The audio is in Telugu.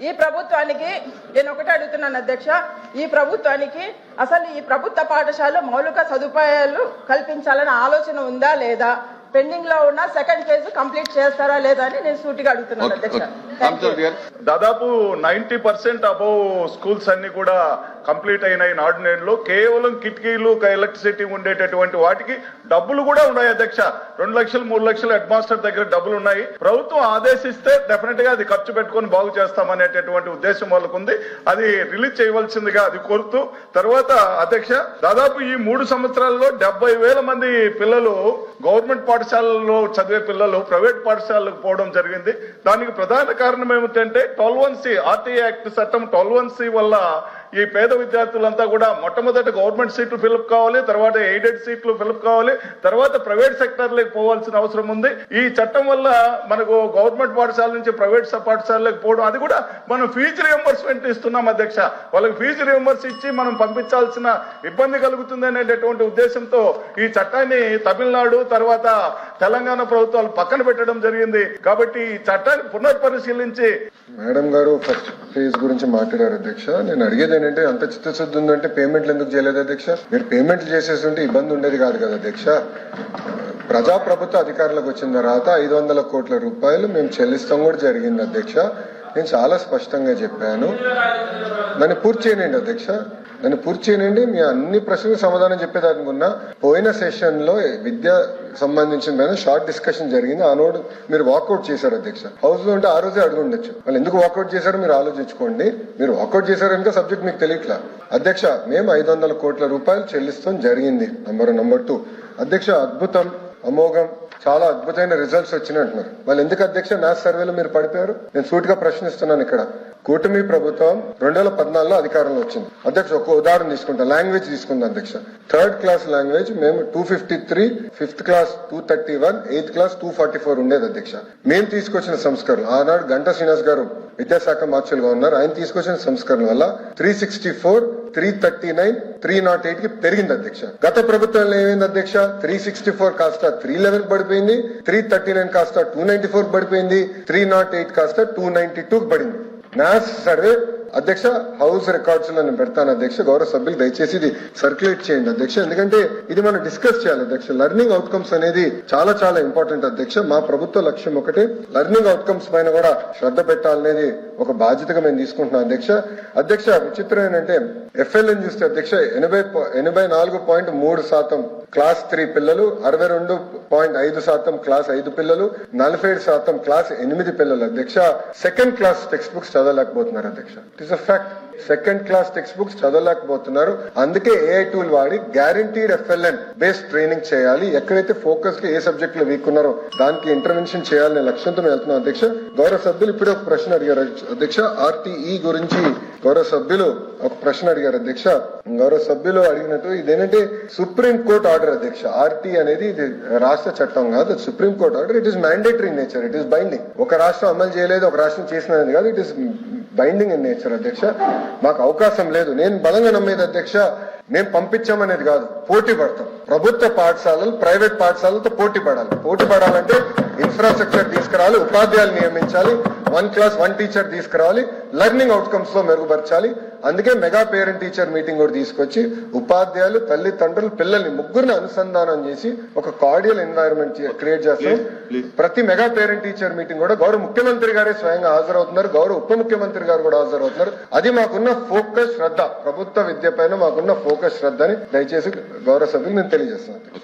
ఈ ప్రభుత్వానికి నేను ఒకటే అడుగుతున్నాను అధ్యక్ష. ఈ ప్రభుత్వానికి అసలు ఈ ప్రభుత్వ పాఠశాల మౌలిక సదుపాయాలు కల్పించాలనే ఆలోచన ఉందా లేదా? పెండింగ్లో ఉన్న సెకండ్ ఫేజ్ కంప్లీట్ చేస్తారా లేదా అని నేను సూటిగా అడుగుతున్నాను అధ్యక్ష. దాదాపు నైన్టీ పర్సెంట్ అబౌవ్ స్కూల్స్ అన్ని కూడా కంప్లీట్ అయినాయి నాడు కేవలం కిటికీలు ఎలక్ట్రిసిటీ ఉండేటటువంటి వాటికి డబ్బులు కూడా ఉన్నాయి అధ్యక్ష. రెండు లక్షలు మూడు లక్షలు హెడ్ మాస్టర్ దగ్గర డబ్బులు ఉన్నాయి. ప్రభుత్వం ఆదేశిస్తే డెఫినెట్గా అది ఖర్చు పెట్టుకొని బాగు చేస్తామనేటటువంటి ఉద్దేశం వాళ్ళకు ఉంది అది రిలీజ్ చేయవలసిందిగా అది కోరుతూ తర్వాత అధ్యక్ష దాదాపు ఈ మూడు సంవత్సరాల్లో డెబ్బై వేల మంది పిల్లలు గవర్నమెంట్ పాఠశాలల్లో చదివే పిల్లలు ప్రైవేట్ పాఠశాలకు పోవడం జరిగింది. దానికి ప్రధాన కారణం ఏమిటంటే twelve one C RTI act చట్టం ట్వెల్వ్ వన్ సి వల్ల ఈ పేద విద్యార్థులంతా కూడా మొట్టమొదట గవర్నమెంట్ సీట్లు ఫిలప్ కావాలి తర్వాత ఎయిడెడ్ సీట్లు ఫిలప్ కావాలి తర్వాత ప్రైవేట్ సెక్టర్లకు పోవాల్సిన అవసరం ఉంది. ఈ చట్టం వల్ల మనకు గవర్నమెంట్ పాఠశాల నుంచి ప్రైవేట్ పాఠశాలకు పోవడం అది కూడా మనం ఫీజు రియంబర్స్మెంట్ ఇస్తున్నాం అధ్యక్ష. వాళ్ళకి ఫీజు రియంబర్స్ ఇచ్చి మనం పంపించాల్సిన ఇబ్బంది కలుగుతుంది అనేటటువంటి ఉద్దేశంతో ఈ చట్టాన్ని తమిళనాడు తర్వాత తెలంగాణ ప్రభుత్వాలు పక్కన పెట్టడం జరిగింది. కాబట్టి ఈ చట్టాన్ని పునర్పరిశీలించి మేడం గారు ఫస్ట్ ఫేజ్ గురించి మాట్లాడారు అధ్యక్ష. నేను అడిగేది ఏంటంటే అంత చిత్తశుద్ధి ఉందంటే పేమెంట్లు ఎందుకు చేయలేదు అధ్యక్ష? మీరు పేమెంట్లు చేసేస్తుంటే ఇబ్బంది ఉండేది కాదు కదా అధ్యక్ష. ప్రజాప్రభుత్వ అధికారులకు వచ్చిన తర్వాత ఐదు వందల కోట్ల రూపాయలు మేము చెల్లిస్తాం కూడా జరిగింది అధ్యక్ష. నేను చాలా స్పష్టంగా చెప్పాను. దాన్ని పూర్తి చేయనండి అధ్యక్ష. దాన్ని పూర్తి చేయనండి మీ అన్ని ప్రశ్నలకు సమాధానం చెప్పేదానుకున్నా పోయిన సెషన్లో విద్య సంబంధించిన పైన షార్ట్ డిస్కషన్ జరిగింది. ఆ నోట్ మీరు వాకౌట్ చేశారు అధ్యక్ష. హౌస్లో ఉంటే ఆ రోజే అడుగు ఉండొచ్చు. వాళ్ళు ఎందుకు వాకౌట్ చేశారో మీరు ఆలోచించుకోండి. మీరు వాకౌట్ చేశారు కనుక సబ్జెక్ట్ మీకు తెలియట్లా. అధ్యక్ష మేము ఐదు వందల కోట్ల రూపాయలు చెల్లిస్తాం జరిగింది. నంబర్ నంబర్ టూ అధ్యక్ష అద్భుతం అమోఘం చాలా అద్భుతమైన రిజల్ట్స్ వచ్చినాయి అంటున్నారు. వాళ్ళు ఎందుకు అధ్యక్ష నా సర్వేలో మీరు పడిపోయారు? నేను సూటిగా ప్రశ్నిస్తున్నాను ఇక్కడ. కూటమి ప్రభుత్వం రెండు వేల పద్నాలుగులో అధికారంలో వచ్చింది. అధ్యక్ష ఒక ఉదాహరణ తీసుకుంటా. లాంగ్వేజ్ తీసుకుంది అధ్యక్ష? థర్డ్ క్లాస్ లాంగ్వేజ్ మేము two fifty three fifth class two thirty one eighth class two forty four ఉండేది అధ్యక్ష. మేము తీసుకొచ్చిన సంస్కరణలు ఆనాడు గంటా శ్రీనివాస్ గారు విద్యాశాఖ మార్చులుగా ఉన్నారు. ఆయన తీసుకొచ్చిన సంస్కరణ వల్ల three sixty four three thirty nine three naught ఎయిట్కి పెరిగింది అధ్యక్ష. గత ప్రభుత్వంలో ఏమైంది అధ్యక్ష? త్రీ సిక్స్టీ ఫోర్ కాస్త త్రీ లెవెన్ పడిపోయింది త్రీ థర్టీ నైన్ కాస్త టూ నైన్టీ ఫోర్ పడిపోయింది త్రీ నాట్ ఎయిట్ కాస్త టూ నైన్టీ టూ పడింది. మ్యాథ్స్ సర్వే అధ్యక్ష హౌస్ రికార్డ్స్లో నేను పెడతాను అధ్యక్ష గౌరవ సభ్యులు దయచేసి ఇది సర్క్యులేట్ చేయండి అధ్యక్ష. ఎందుకంటే ఇది మనం డిస్కస్ చేయాలి అధ్యక్ష. లెర్నింగ్ అవుట్కమ్స్ అనేది చాలా చాలా ఇంపార్టెంట్ అధ్యక్ష. మా ప్రభుత్వ లక్ష్యం ఒకటే. లెర్నింగ్ అవుట్కమ్స్ పైన కూడా శ్రద్ధ పెట్టాలనేది ఒక బాధ్యతగా మేము తీసుకుంటున్నాం అధ్యక్ష. అధ్యక్ష విచిత్రం ఏంటంటే ఎఫ్ఎల్ఎన్ చూస్తే అధ్యక్ష ఎనభై ఎనభై నాలుగు పాయింట్ మూడు శాతం క్లాస్ త్రీ పిల్లలు అరవై రెండు పాయింట్ ఐదు శాతం క్లాస్ ఐదు పిల్లలు నలభై ఏడు శాతం క్లాస్ ఎనిమిది పిల్లలు. అధ్యక్ష సెకండ్ క్లాస్ టెక్స్ట్ బుక్స్ చదవలేకపోతున్నారు అధ్యక్ష. It is a fact second class text books చదవలేకపోతున్నారు. అందుకే ఏఐ టూల్ వాడి గ్యారంటీడ్ ఎఫ్ఎల్ఎన్ బేస్డ్ ట్రైనింగ్ చేయాలి. ఎక్కడైతే ఫోకస్గా ఏ సబ్జెక్ట్లో వీక్ ఉన్నారో దానికి ఇంటర్వెన్షన్ చేయాలనే లక్ష్యంతో వెళ్తున్నాం అధ్యక్ష. గౌరవ సభ్యులు ఇప్పుడే ఒక ప్రశ్న అడిగారు అధ్యక్ష. ఆర్టీఈ గురించి గౌరవ సభ్యులు ఒక ప్రశ్న అడిగారు అధ్యక్ష. గౌరవ సభ్యులు అడిగినట్టు ఇదేంటంటే సుప్రీం కోర్ట్ ఆర్డర్ అధ్యక్ష. ఆర్టీ అనేది ఇది రాష్ట్ర చట్టం కాదు supreme court order it is mandatory nature it is binding ఒక రాష్ట్రం అమలు చేయలేదు ఒక రాష్ట్రం చేసినది కాదు. It is binding in nature అధ్యక్ష. మాకు అవకాశం లేదు. నేను బలంగా నమ్మేది అధ్యక్ష మేము పంపించామనేది కాదు. పోటీ పడతాం. ప్రభుత్వ పాఠశాలలు ప్రైవేట్ పాఠశాలలతో పోటీ పడాలి. పోటీ పడాలంటే ఇన్ఫ్రాస్ట్రక్చర్ తీసుకురావాలి ఉపాధ్యాయులు నియమించాలి వన్ క్లాస్ వన్ టీచర్ తీసుకురావాలి లెర్నింగ్ అవుట్కమ్స్లో మెరుగుపరచాలి అందుకే మెగా పేరెంట్ టీచర్ మీటింగ్ కూడా తీసుకొచ్చి ఉపాధ్యాయులు తల్లిదండ్రులు పిల్లల్ని ముగ్గురిని అనుసంధానం చేసి ఒక కార్డియల్ ఎన్వైరన్మెంట్ క్రియేట్ చేస్తాం. ప్రతి మెగా పేరెంట్ టీచర్ మీటింగ్ కూడా గౌరవ ముఖ్యమంత్రి గారే స్వయంగా హాజరవుతున్నారు. గౌరవ ఉప ముఖ్యమంత్రి గారు కూడా హాజరవుతున్నారు. అది మాకున్న ఫోకస్ శ్రద్ధ. ప్రభుత్వ విద్య పైన మాకున్న ఫోకస్ శ్రద్ధని దయచేసి గౌరవ సభ్యులు నేను తెలియజేస్తున్నాను.